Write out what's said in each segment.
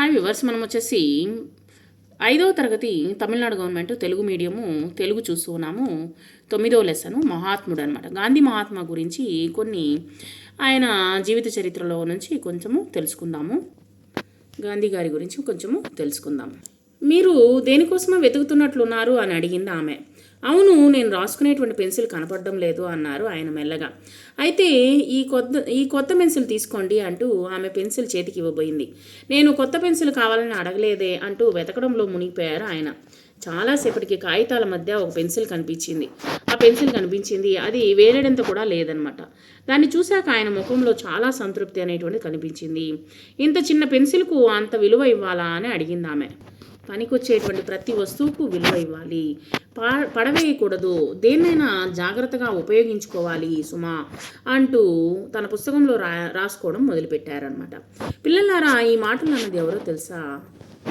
Hi viewers మనం వచ్చేసి ఐదవ తరగతి తమిళనాడు గవర్నమెంట్ తెలుగు మీడియము తెలుగు చూస్తూ ఉన్నాము. తొమ్మిదవ లెసను మహాత్ముడు అనమాట గాంధీ మహాత్మా గురించి కొన్ని ఆయన జీవిత చరిత్రలో నుంచి కొంచెము తెలుసుకుందాము. గాంధీ గారి గురించి కొంచెము తెలుసుకుందాము. మీరు దేనికోసమో వెతుకుతున్నట్లున్నారు అని అడిగింది ఆమె. అవును నేను రాసుకునేటువంటి పెన్సిల్ కనపడడం లేదు అన్నారు ఆయన మెల్లగా. అయితే ఈ కొత్త ఈ కొత్త పెన్సిల్ తీసుకోండి అంటూ ఆమె పెన్సిల్ చేతికి ఇవ్వబోయింది. నేను కొత్త పెన్సిల్ కావాలని అడగలేదే అంటూ వెతకడంలో మునిగిపోయారు ఆయన. చాలాసేపటికి కాగితాల మధ్య ఒక పెన్సిల్ కనిపించింది. ఆ పెన్సిల్ కనిపించింది. అది వేరేడంత కూడా లేదనమాట దాన్ని చూశాక ఆయన ముఖంలో చాలా సంతృప్తి అనేటువంటిది కనిపించింది. ఇంత చిన్న పెన్సిల్కు అంత విలువ ఇవ్వాలా అని అడిగింది ఆమె. పనికొచ్చేటువంటి ప్రతి వస్తువుకు విలువ ఇవ్వాలి. పా పడవేయకూడదు. దేన్నైనా జాగ్రత్తగా ఉపయోగించుకోవాలి సుమా అంటూ తన పుస్తకంలో రా రాసుకోవడం మొదలుపెట్టారనమాట పిల్లలారా ఈ మాటలు అన్నది ఎవరో తెలుసా?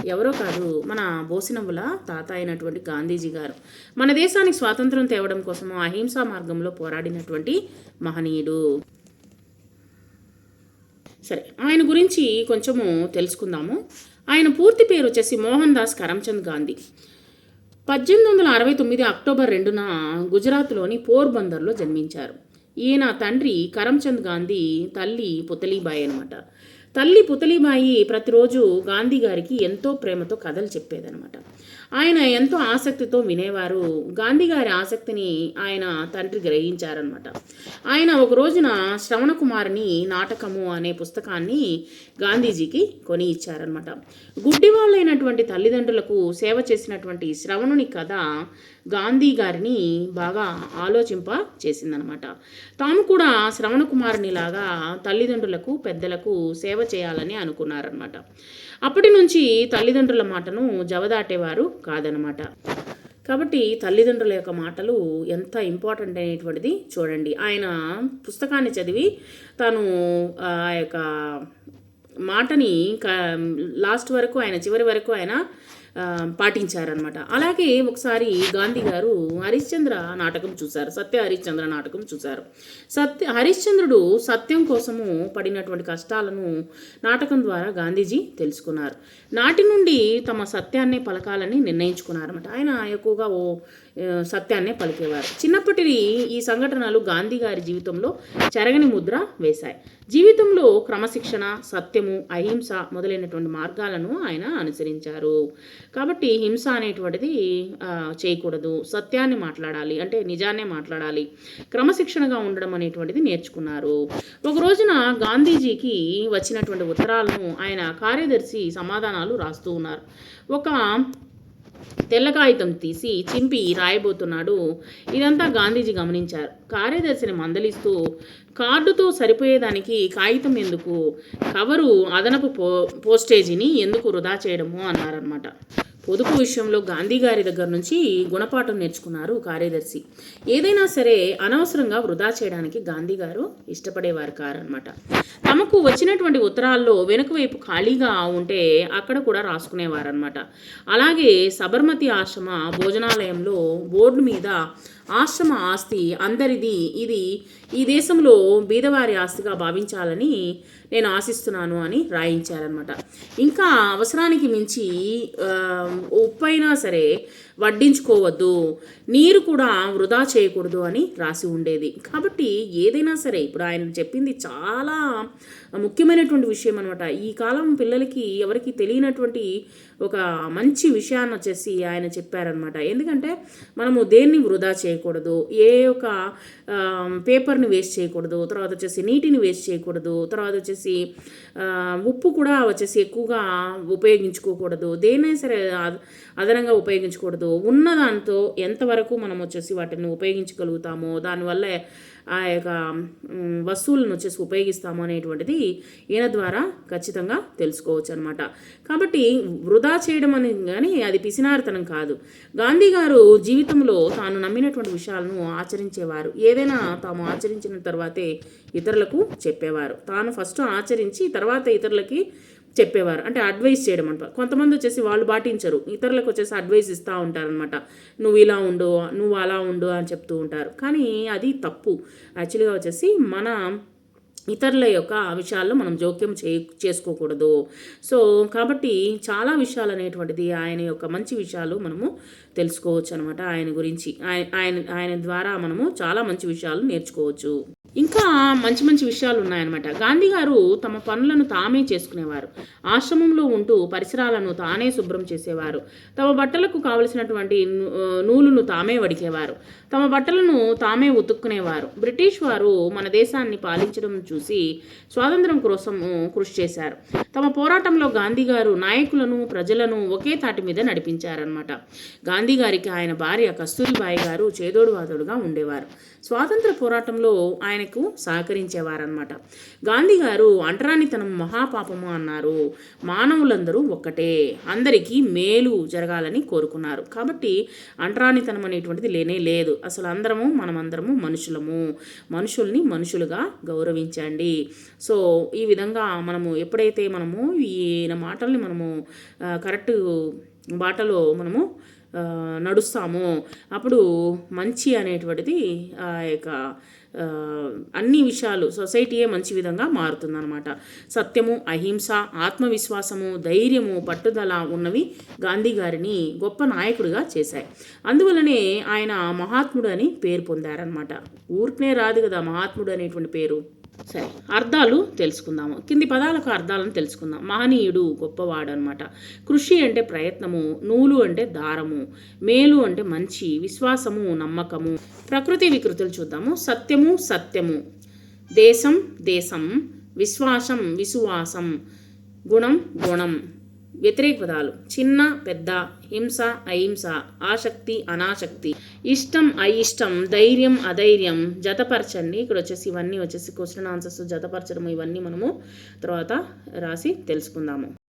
ఎవరో కాదు మన బోసినవ్వుల తాత అయినటువంటి గాంధీజీ గారు. మన దేశానికి స్వాతంత్రం తేవడం కోసం అహింసా మార్గంలో పోరాడినటువంటి మహనీయుడు. సరే ఆయన గురించి కొంచెము తెలుసుకుందాము. ఆయన పూర్తి పేరు వచ్చేసి మోహన్ దాస్ కరమ్చంద్ గాంధీ. పద్దెనిమిది వందల అరవై తొమ్మిది అక్టోబర్ రెండున గుజరాత్లోని పోర్బందర్లో జన్మించారు. ఈయన తండ్రి కరమ్చంద్ గాంధీ తల్లి పుతలీబాయి అనమాట తల్లి పుతలిమాయి ప్రతిరోజు గాంధీ గారికి ఎంతో ప్రేమతో కథలు చెప్పేదనమాట ఆయన ఎంతో ఆసక్తితో వినేవారు. గాంధీ గారి ఆసక్తిని ఆయన తండ్రి గ్రహించారనమాట ఆయన ఒక రోజున శ్రవణకుమారిని నాటకము అనే పుస్తకాన్ని గాంధీజీకి కొని ఇచ్చారనమాట గుడ్డివాళ్ళైనటువంటి తల్లిదండ్రులకు సేవ చేసినటువంటి శ్రవణుని కథ గాంధీ గారిని బాగా ఆలోచింప చేసిందనమాట తాము కూడా శ్రవణ కుమారుని లాగా తల్లిదండ్రులకు పెద్దలకు సేవ చేయాలని అనుకున్నారనమాట అప్పటి నుంచి తల్లిదండ్రుల మాటను జవదాటేవారు కాదనమాట కాబట్టి తల్లిదండ్రుల యొక్క మాటలు ఎంత ఇంపార్టెంట్ అనేటువంటిది చూడండి. ఆయన పుస్తకాన్ని చదివి తాను ఆ యొక్క మాటని లాస్ట్ వరకు ఆయన చివరి వరకు ఆయన పాటించారనమాట అలాగే ఒకసారి గాంధీ గారు హరిశ్చంద్ర నాటకం చూశారు. సత్య హరిశ్చంద్ర నాటకం చూశారు. సత్య హరిశ్చంద్రుడు సత్యం కోసము పడినటువంటి కష్టాలను నాటకం ద్వారా గాంధీజీ తెలుసుకున్నారు. నాటి నుండి తమ సత్యాన్ని పలకాలని నిర్ణయించుకున్నారన్నమాట. ఆయన ఎక్కువగా ఓ సత్యాన్నే పలికేవారు. చిన్నప్పటి ఈ సంఘటనలు గాంధీ గారి జీవితంలో చెరగని ముద్ర వేశాయి. జీవితంలో క్రమశిక్షణ సత్యము అహింస మొదలైనటువంటి మార్గాలను ఆయన అనుసరించారు. కాబట్టి హింస అనేటువంటిది చేయకూడదు. సత్యాన్ని మాట్లాడాలి. అంటే నిజాన్నే మాట్లాడాలి. క్రమశిక్షణగా ఉండడం అనేటువంటిది నేర్చుకున్నారు. ఒక రోజున గాంధీజీకి వచ్చినటువంటి ఉత్తరాలను ఆయన కార్యదర్శి సమాధానాలు రాస్తూ ఉన్నారు. ఒక తెల్ల కాగితం తీసి చింపి రాయబోతున్నాడు. ఇదంతా గాంధీజీ గమనించారు. కార్యదర్శిని మందలిస్తూ కార్డుతో సరిపోయేదానికి కాగితం ఎందుకు? కవరు అదనపు పో పోస్టేజీని ఎందుకు వృధా చేయడము? అన్నారనమాట పొదుపు విషయంలో గాంధీ గారి దగ్గర నుంచి గుణపాఠం నేర్చుకున్నారు కార్యదర్శి. ఏదైనా సరే అనవసరంగా వృధా చేయడానికి గాంధీ గారు ఇష్టపడేవారు కారనమాట తమకు వచ్చినటువంటి ఉత్తరాల్లో వెనుక వైపు ఖాళీగా ఉంటే అక్కడ కూడా రాసుకునేవారనమాట అలాగే సబర్మతి ఆశ్రమ భోజనాలయంలో బోర్డు మీద ఆశ్రమ ఆస్తి అందరిది ఇది ఈ దేశంలో బీదవారి ఆస్తిగా భావించాలని నేను ఆశిస్తున్నాను అని రాయించారనమాట ఇంకా అవసరానికి మించి ఉప్పైనా సరే వడ్డించుకోవద్దు నీరు కూడా వృధా చేయకూడదు అని రాసి ఉండేది. కాబట్టి ఏదైనా సరే ఇప్పుడు ఆయన చెప్పింది చాలా ముఖ్యమైనటువంటి విషయం అనమాట ఈ కాలం పిల్లలకి ఎవరికి తెలియనటువంటి ఒక మంచి విషయాన్ని వచ్చేసి ఆయన చెప్పారనమాట ఎందుకంటే మనము దేన్ని వృధా చేయకూడదు? ఏ ఒక పేపర్ని వేస్ట్ చేయకూడదు? తర్వాత వచ్చేసి నీటిని వేస్ట్ చేయకూడదు? తర్వాత వచ్చేసి ఉప్పు కూడా వచ్చేసి ఎక్కువగా ఉపయోగించుకోకూడదు? దేనైనా సరే అదనంగా ఉపయోగించకూడదు. ఉన్న దాంతో ఎంతవరకు మనం వచ్చేసి వాటిని ఉపయోగించగలుగుతామో దానివల్ల ఆ యొక్క వస్తువులను వచ్చేసి ఉపయోగిస్తాము అనేటువంటిది ఈయన ద్వారా ఖచ్చితంగా తెలుసుకోవచ్చు అనమాట కాబట్టి వృధా చేయడం అని కానీ అది పిసినారితనం కాదు. గాంధీ గారు జీవితంలో తాను నమ్మినటువంటి విషయాలను ఆచరించేవారు. ఏదైనా తాము ఆచరించిన తర్వాతే ఇతరులకు చెప్పేవారు. తాను ఫస్ట్ ఆచరించి తర్వాత ఇతరులకి చెప్పేవారు. అంటే అడ్వైస్ చేయడం అనమాట కొంతమంది వచ్చేసి వాళ్ళు పాటించరు. ఇతరులకు వచ్చేసి అడ్వైస్ ఇస్తూ ఉంటారనమాట నువ్వు ఇలా ఉండు నువ్వు అలా ఉండు అని చెప్తూ ఉంటారు. కానీ అది తప్పు. యాక్చువల్గా వచ్చేసి మన ఇతరుల యొక్క విషయాల్లో మనం జోక్యం చే చేసుకోకూడదు. సో కాబట్టి చాలా విషయాలు అనేటువంటిది ఆయన యొక్క మంచి విషయాలు మనము తెలుసుకోవచ్చు అనమాట ఆయన గురించి. ఆయన ఆయన ఆయన ద్వారా మనము చాలా మంచి విషయాలు నేర్చుకోవచ్చు. ఇంకా మంచి మంచి విషయాలు ఉన్నాయన్నమాట గాంధీ గారు తమ పనులను తామే చేసుకునేవారు. ఆశ్రమంలో ఉంటూ పరిసరాలను తానే శుభ్రం చేసేవారు. తమ బట్టలకు కావలసినటువంటి నూ- నూలును తామే వడికేవారు. తమ బట్టలను తామే ఉతుక్కునేవారు. బ్రిటిష్ వారు మన దేశాన్ని పాలించడం చూ చూసి స్వాతంత్రం కోసం కృషి చేశారు. తమ పోరాటంలో గాంధీ గారు నాయకులను ప్రజలను ఒకే తాటి మీద నడిపించారనమాట గాంధీ గారికి ఆయన భార్య కస్తూరిబాయి గారు చేదోడువాదుడుగా ఉండేవారు. స్వాతంత్ర పోరాటంలో ఆయనకు సహకరించేవారనమాట గాంధీ గారు అంటరానితనం మహాపాపము అన్నారు. మానవులందరూ ఒక్కటే. అందరికీ మేలు జరగాలని కోరుకున్నారు. కాబట్టి అంటరానితనం అనేటువంటిది లేనే లేదు. అసలు అందరము మనమందరము మనుషులము. మనుషుల్ని మనుషులుగా గౌరవించారు సో ఈ విధంగా మనము ఎప్పుడైతే మనము ఈయన మాటల్ని మనము కరెక్ట్ బాటలో మనము నడుస్తామో అప్పుడు మంచి అనేటువంటిది ఆ యొక్క అన్ని విషయాలు సొసైటీయే మంచి విధంగా మారుతుందన్నమాట. సత్యము అహింస ఆత్మవిశ్వాసము ధైర్యము పట్టుదల ఉన్నవి గాంధీ గారిని గొప్ప నాయకుడిగా చేశాయి. అందువలనే ఆయన మహాత్ముడు అని పేరు పొందారనమాట ఊరికనే రాదు కదా మహాత్ముడు అనేటువంటి పేరు. సరే అర్థాలు తెలుసుకుందాము. కింది పదాలకు అర్థాలను తెలుసుకుందాం. మహనీయుడు గొప్పవాడు అనమాట కృషి అంటే ప్రయత్నము నూలు అంటే దారము మేలు అంటే మంచి విశ్వాసము నమ్మకము. ప్రకృతి వికృతులు చూద్దాము. సత్యము సత్యము. దేశం దేశం. విశ్వాసం విశ్వాసం. గుణం గుణం. వ్యతిరేక పదాలు చిన్న పెద్ద హింస అహింస ఆసక్తి అనాసక్తి. ఇష్టం అయిష్టం ధైర్యం అధైర్యం జతపరచండి. ఇక్కడ వచ్చేసి ఇవన్నీ వచ్చేసి క్వశ్చన్ ఆన్సర్స్ జతపరచడం ఇవన్నీ మనము తర్వాత రాసి తెలుసుకుందాము.